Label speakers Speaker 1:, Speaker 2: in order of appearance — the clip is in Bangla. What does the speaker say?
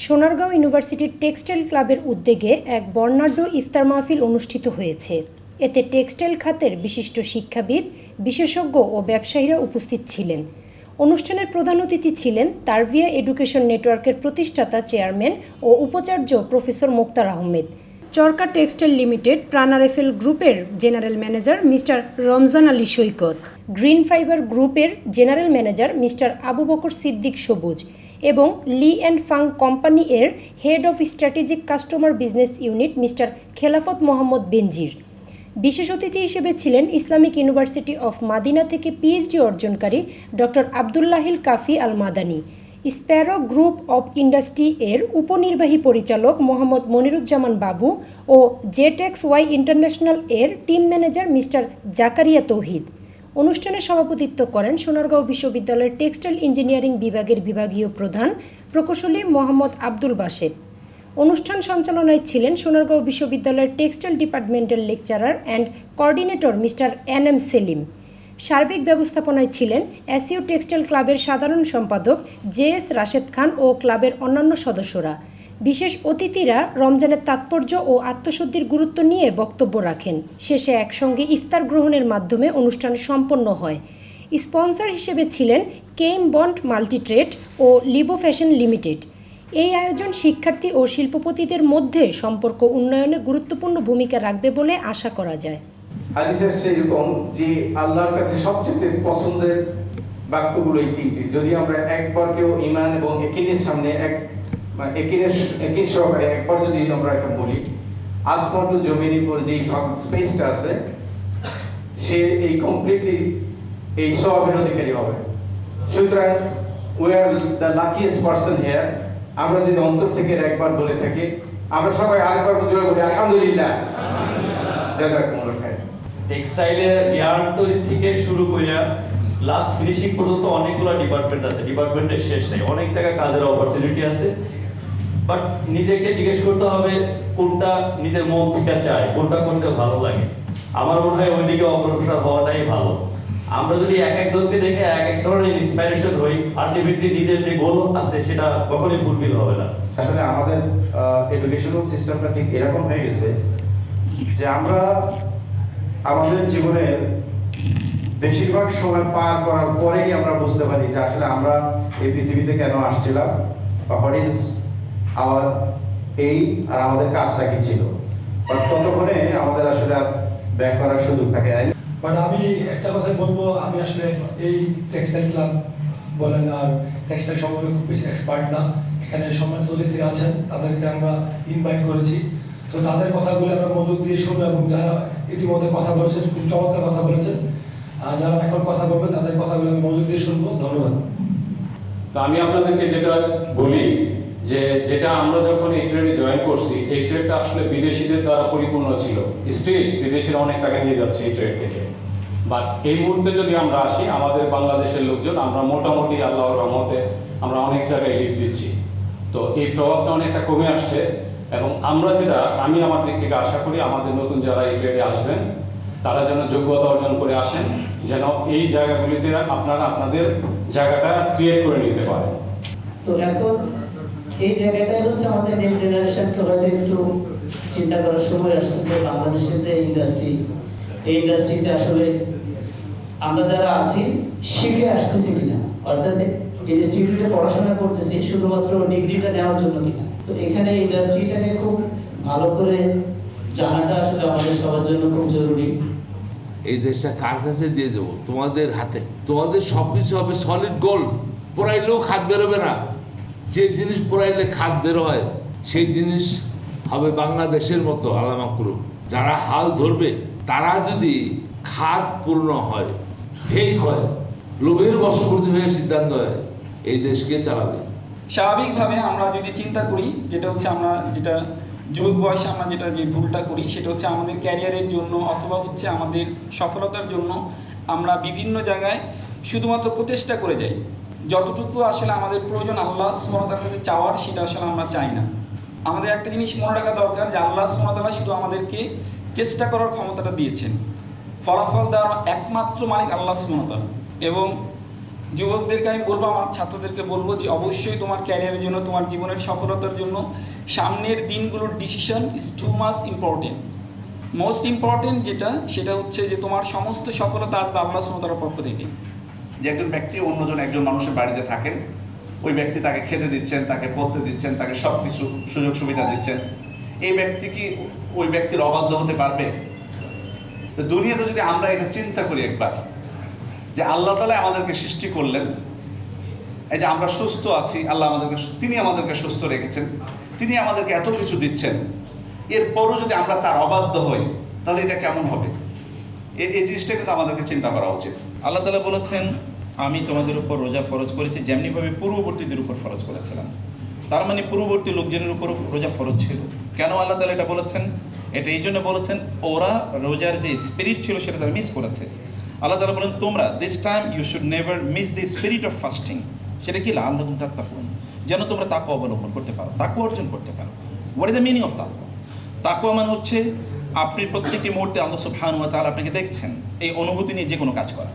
Speaker 1: সোনারগাঁও ইউনিভার্সিটির টেক্সটাইল ক্লাবের উদ্যোগে এক বর্ণাঢ্য ইফতার মাহফিল অনুষ্ঠিত হয়েছে। এতে টেক্সটাইল খাতের বিশিষ্ট শিক্ষাবিদ, বিশেষজ্ঞ ও ব্যবসায়ীরা উপস্থিত ছিলেন। অনুষ্ঠানের প্রধান অতিথি ছিলেন তারভিয়া এডুকেশন নেটওয়ার্কের প্রতিষ্ঠাতা চেয়ারম্যান ও উপাচার্য প্রফেসর মোক্তার আহমেদ। চরকা টেক্সটাইল লিমিটেড প্রাণারেফেল গ্রুপের general manager mister Ramzan Ali Saikat. Green fibre গ্রুপের general manager mister Abu Bakar Siddique Sabuj. এবং লি অ্যান্ড ফাং কোম্পানি এর head of strategic customer business unit mister Khelafat Mohammad Benazir. বিশেষ অতিথি হিসেবে ছিলেন ইসলামিক ইউনিভার্সিটি অফ মাদিনা থেকে PhD অর্জনকারী doctor Abdullahil Kafi Al Madani sparrow group of industry এর উপনির্বাহী পরিচালক মোহাম্মদ মনিরুজ্জামান বাবু ও জেটেক্স ওয়াই ইন্টারন্যাশনাল এর team manager mister Zakaria Tauhid. অনুষ্ঠানে সভাপতিত্ব করেন সোনারগাঁও বিশ্ববিদ্যালয়ের টেক্সটাইল ইঞ্জিনিয়ারিং বিভাগের বিভাগীয় প্রধান প্রকৌশলী মোহাম্মদ আব্দুল বাসেদ অনুষ্ঠান সঞ্চালনায় ছিলেন সোনারগাঁও বিশ্ববিদ্যালয়ের টেক্সটাইল ডিপার্টমেন্টের lecturer and coordinator mister N M Selim. সার্বিক ব্যবস্থাপনায় ছিলেন এসইউ টেক্সটাইল ক্লাবের সাধারণ সম্পাদক জে এস রাশেদ খান ও ক্লাবের অন্যান্য সদস্যরা। বিশেষ অতিথিরা রমজানের তাৎপর্য ও আত্মশুদ্ধির গুরুত্ব নিয়ে বক্তব্য রাখেন। শেষে একসঙ্গে ইফতার গ্রহণের মাধ্যমে অনুষ্ঠান সম্পন্ন হয়। স্পন্সর হিসেবে ছিলেন কেম বন্ড মাল্টিট্রেড ও লিবো ফ্যাশন লিমিটেড। এই আয়োজন শিক্ষার্থী ও শিল্পপতিদের মধ্যে সম্পর্ক উন্নয়নে গুরুত্বপূর্ণ ভূমিকা রাখবে বলে আশা করা যায়।
Speaker 2: হাদিসের সেইরকম যে আল্লাহর কাছে সবচেয়ে পছন্দের বাক্যগুলো এই তিনটি। যদি আমরা একবার কেউ ইমান এবং একিনের সামনে এক একিন সহকারে একবার যদি আমরা এটা বলি আসমান টু জমির উপর যে স্পেসটা আছে, সে এই কমপ্লিটলি এই স্বভাবের অধিকারী হবে। সুতরাং we are the luckiest person here আমরা যদি অন্তর থেকে একবার বলে থাকি, আমরা সবাই আরেকবার জোরে বলি, আলহামদুলিল্লাহ।
Speaker 3: টেক্সটাইলের ইয়ার্ন তৈরি থেকে শুরু কইরা লাস্ট ফিনিশিং পর্যন্ত অনেকগুলো ডিপার্টমেন্ট আছে। ডিপার্টমেন্টের শেষ নেই। অনেক জায়গায় কাজের অপরচুনিটি আছে। বাট নিজেকে জিজ্ঞেস করতে হবে, কোনটা নিজের মন থেকে চায়, কোনটা করতে ভালো লাগে? আমার মনে হয় ওইদিকে অগ্রসর হওয়াটাই ভালো। আমরা যদি এক একজনকে দেখে এক এক ধরনের ইন্সপিরেশন হই আলটিমেটলি নিজের যে গোল আছে সেটা কখনোই ফুলফিল হবে না।
Speaker 4: আসলে আমাদের এডুকেশনাল সিস্টেমটা ঠিক এরকম হয়ে গেছে যে আমরা আমাদের জীবনের বেশিরভাগ সময় পার করার পরেই আমরা বুঝতে পারি যে আসলে আমরা এই পৃথিবীতে কেন আসছিলাম বা হোয়াট ইজ আওয়ার এই আর আমাদের কাজটা কি ছিল? বাট ততক্ষণে আমাদের আসলে আর ব্যাক করার সুযোগ থাকে না
Speaker 5: বাট আমি একটা কথাই বলব আমি আসলে এই টেক্সটাইল ক্লাব বলেন আর টেক্সটাইল সম্পর্কে খুব বেশি এক্সপার্ট না। এখানে সম্মানিত অতিথিরা আছেন তাদেরকে আমরা ইনভাইট করেছি। তো তাদের কথাগুলো আমরা মনোযোগ দিয়ে শুনব এবং যারা ইতিমধ্যে কথা বলেছেন খুব চমৎকার কথা বলেছেন আর যারা এখন কথা বলবে তাদের কথাগুলো আমি মনোযোগ দিয়ে শুনব। ধন্যবাদ।
Speaker 6: তো আমি আপনাদেরকে যেটা বলি যে যেটা আমরা যখন এই ট্রেডে জয়েন করছি, এই ট্রেডটা আসলে বিদেশিদের দ্বারা পরিপূর্ণ ছিল। স্টিল বিদেশিরা অনেক টাকা নিয়ে যাচ্ছে এই ট্রেড থেকে। বাট এই মুহূর্তে যদি আমরা আসি, আমাদের বাংলাদেশের লোকজন, আমরা মোটামুটি আল্লাহর রহমতে আমরা অনেক জায়গায় লিড দিচ্ছি। তো এই প্রভাবটা অনেকটা কমে আসছে এবং আমরা যেটা, আমি আমার দিক থেকে আশা করি আমাদের নতুন যারা এই ট্রেডে আসবেন, তারা যেন যোগ্যতা অর্জন করে আসেন, যেন এই জায়গাগুলিতে আপনারা আপনাদের জায়গাটা ক্রিয়েট করে নিতে পারেন।
Speaker 7: তো এখন এই জায়গাটাই হচ্ছে আমাদের নেক্সট জেনারেশনকে হয়তো একটু চিন্তা করার সময় আসছে যে বাংলাদেশের যে ইন্ডাস্ট্রি এই ইন্ডাস্ট্রিতে আসলে আমরা যারা আছি, শিখে আসতেছি কিনা? অর্থাৎ ইনস্টিটিউটে পড়াশোনা করতেছি, শুধুমাত্র ডিগ্রিটা নেওয়ার জন্য কিনা? তো এখানে ইন্ডাস্ট্রিটাকে খুব ভালো করে জানাটা আসলে আমাদের সবার জন্য খুব জরুরি।
Speaker 8: এই দেশটা কার কাছে দিয়ে যাব? তোমাদের হাতে। তোমাদের সব কিছু হবে সলিড গোল্ড পোড়াইলেও খাদ বেরোবে না। যে জিনিস পোড়াইলে খাদ বের হয়, সেই জিনিস হবে বাংলাদেশের মতো আলামা করুক যারা হাল ধরবে, তারা যদি খাদ পূর্ণ হয় ফেক হয়, লোভের বশবর্তী হয়ে সিদ্ধান্ত হয় এই দেশকে চালাবে?
Speaker 9: স্বাভাবিকভাবে আমরা যদি চিন্তা করি, যেটা হচ্ছে আমরা যেটা যুবক বয়সে আমরা যেটা যে ভুলটা করি, সেটা হচ্ছে আমাদের ক্যারিয়ারের জন্য অথবা হচ্ছে আমাদের সফলতার জন্য আমরা বিভিন্ন জায়গায় শুধুমাত্র প্রচেষ্টা করে যাই। যতটুকু আসলে আমাদের প্রয়োজন আল্লাহ সুমতার কাছে চাওয়ার, সেটা আসলে আমরা চাই না। আমাদের একটা জিনিস মনে রাখা দরকার যে আল্লাহ সুমতাল্লাহ শুধু আমাদেরকে চেষ্টা করার ক্ষমতাটা দিয়েছেন। ফলাফল দেওয়ার একমাত্র মালিক আল্লাহ সুমতাল এবং যুবকদেরকে আমি বলব, আমার ছাত্রদেরকে বলব যে অবশ্যই তোমার ক্যারিয়ারের জন্য, তোমার জীবনের সফলতার জন্য সামনের দিনগুলোর decision is too much important most important যেটা, সেটা হচ্ছে যে তোমার সমস্ত সফলতা আসবে আল্লাহ সুমতার পক্ষ থেকে।
Speaker 10: যে একজন ব্যক্তি অন্যজন একজন মানুষের বাড়িতে থাকেন, ওই ব্যক্তি তাকে খেতে দিচ্ছেন, তাকে পড়তে দিচ্ছেন, তাকে সব কিছু সুযোগ সুবিধা দিচ্ছেন। এই ব্যক্তি কি ওই ব্যক্তির অবাধ্য হতে পারবে? দুনিয়াতে যদি আমরা এটা চিন্তা করি একবার, যে আল্লাহ তালা আমাদেরকে সৃষ্টি করলেন, এই যে আমরা সুস্থ আছি, আল্লাহ আমাদেরকে তিনি আমাদেরকে সুস্থ রেখেছেন, তিনি আমাদেরকে এত কিছু দিচ্ছেন, এরপরও যদি আমরা তার অবাধ্য হই, তাহলে এটা কেমন হবে? এই জিনিসটা কিন্তু আমাদেরকে চিন্তা করা উচিত।
Speaker 11: আল্লাহ তালা বলেছেন আমি তোমাদের উপর রোজা ফরজ করেছি, যেমনিভাবে পূর্ববর্তীদের উপর ফরজ করেছিলাম। তার মানে পূর্ববর্তী লোকজনের উপর রোজা ফরজ ছিল। কেন আল্লাহ তালা এটা বলেছেন? এটা এই জন্য বলেছেন, ওরা রোজার যে স্পিরিট ছিল সেটা তারা মিস করেছে। আল্লাহ তালা বলেন, তোমরা this time you should never miss the spirit of fasting সেটা কি? লাল তাত্তাকুন। যেন তোমরা তাকে অবলম্বন করতে পারো তাকে অর্জন করতে পারো। What is the meaning of তাকুয়া তাকুয়া মানে হচ্ছে, আপনি প্রত্যেকটি মুহূর্তে আল্লাহ সুবহান আপনাকে দেখছেন, এই অনুভূতি নিয়ে যে কোনো কাজ করা।